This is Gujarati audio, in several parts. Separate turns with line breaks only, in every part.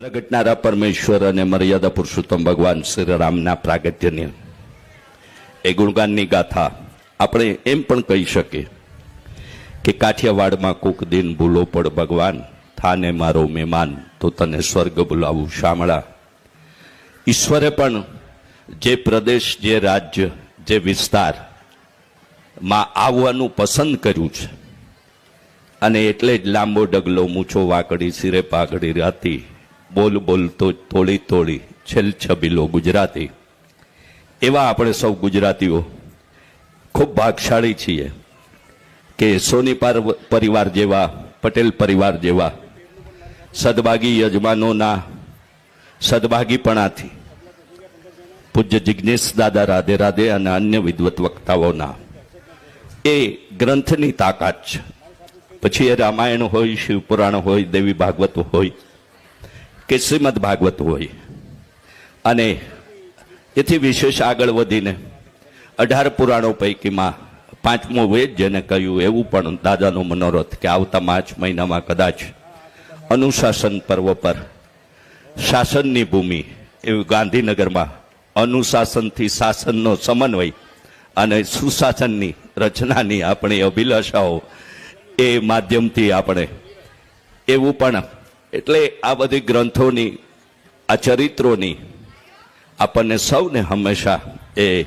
પ્રગટનારા પરમેશ્વર અને મર્યાદા પુરુષોત્તમ ભગવાન શ્રી રામના પ્રાગટ્યની. એ ગુણગાનની ગાથા આપણે એમ પણ કહી શકીએ કે કાઠિયાવાડમાં કોક દિન ભૂલો પડ ભગવાન, થાને મારો મહેમાન, તો તને સ્વર્ગ બોલાવું શામળા. ઈશ્વરે પણ જે પ્રદેશ, જે રાજ્ય, જે વિસ્તારમાં આવવાનું પસંદ કર્યું છે, અને એટલે જ લાંબો ડગલો, મૂછો, વાકડી સિરે પાઘડી, રાતી બોલ બોલ તો તોડી તોડી છેલ છબીલો ગુજરાતી. એવા આપણે સૌ ગુજરાતીઓ ખૂબ ભાગશાળી છીએ. કે સોની પરિવાર જેવા, પટેલ પરિવાર જેવા, સદભાગી યજમાનોના સદભાગીપણાથી, પૂજ્ય જિજ્ઞેશ દાદા રાધે રાધે અને અન્ય વિદ્વત વક્તાઓના. એ ગ્રંથની તાકાત છે. પછી એ રામાયણ હોય, શિવપુરાણ હોય, દેવી ભાગવત હોય કે શ્રીમદ ભાગવત હોય. અને એથી વિશેષ આગળ વધીને અઢાર પુરાણો પૈકીમાં પાંચમો વેદ જેને કહ્યું એવું પણ દાદાનો મનોરથ કે આવતા માર્ચ મહિનામાં કદાચ અનુશાસન પર્વ પર શાસનની ભૂમિ એવું ગાંધીનગરમાં અનુશાસનથી શાસનનો સમન્વય અને સુશાસનની રચનાની આપણી અભિલાષાઓ એ માધ્યમથી આપણે એવું પણ એટલે આ બધી ગ્રંથોની, આ ચરિત્રોની આપણને સૌને હંમેશા એ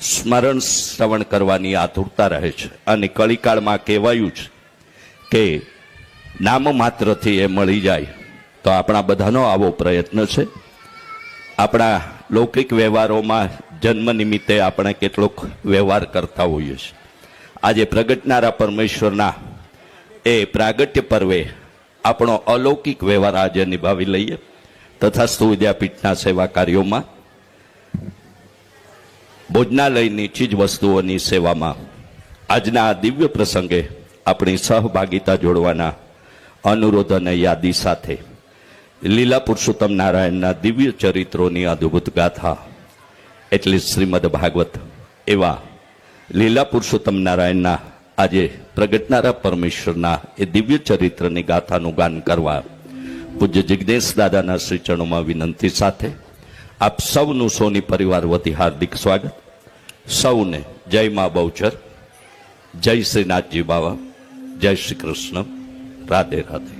સ્મરણ શ્રવણ કરવાની આતુરતા રહે છે. અને કળીકાળમાં કહેવાયું છે કે નામ માત્રથી એ મળી જાય તો આપણા બધાનો આવો પ્રયત્ન છે. આપણા લૌકિક વ્યવહારોમાં જન્મ નિમિત્તે આપણે કેટલોક વ્યવહાર કરતા હોઈએ છીએ. આજે પ્રગટનારા પરમેશ્વરના એ પ્રાગટ્ય પર્વે આપણો અલૌકિક વ્યવહાર આજે નિભાવી લઈએ તથા વિદ્યાપીઠના સેવા કાર્યોમાં ભોજનાલયની ચીજ વસ્તુઓની સેવામાં, આજના આ દિવ્ય પ્રસંગે આપણી સહભાગિતા જોડવાના અનુરોધ અને યાદી સાથે લીલા પુરુષોત્તમ નારાયણના દિવ્ય ચરિત્રોની અદ્ભુત ગાથા, એટલે શ્રીમદ ભાગવત, એવા લીલા પુરુષોત્તમ નારાયણના આજે પ્રગટનારા પરમેશ્વરના એ દિવ્ય ચરિત્રની ગાથાનું ગાન કરવા પૂજ્ય જિજ્ઞેશ દાદાના શ્રી ચરણોમાં વિનંતી સાથે આપ સૌનું સોની પરિવાર વતી હાર્દિક સ્વાગત. સૌને જય મા બહુચર. જય શ્રીનાથજી બાવા. જય શ્રી કૃષ્ણ. રાધે રાધે.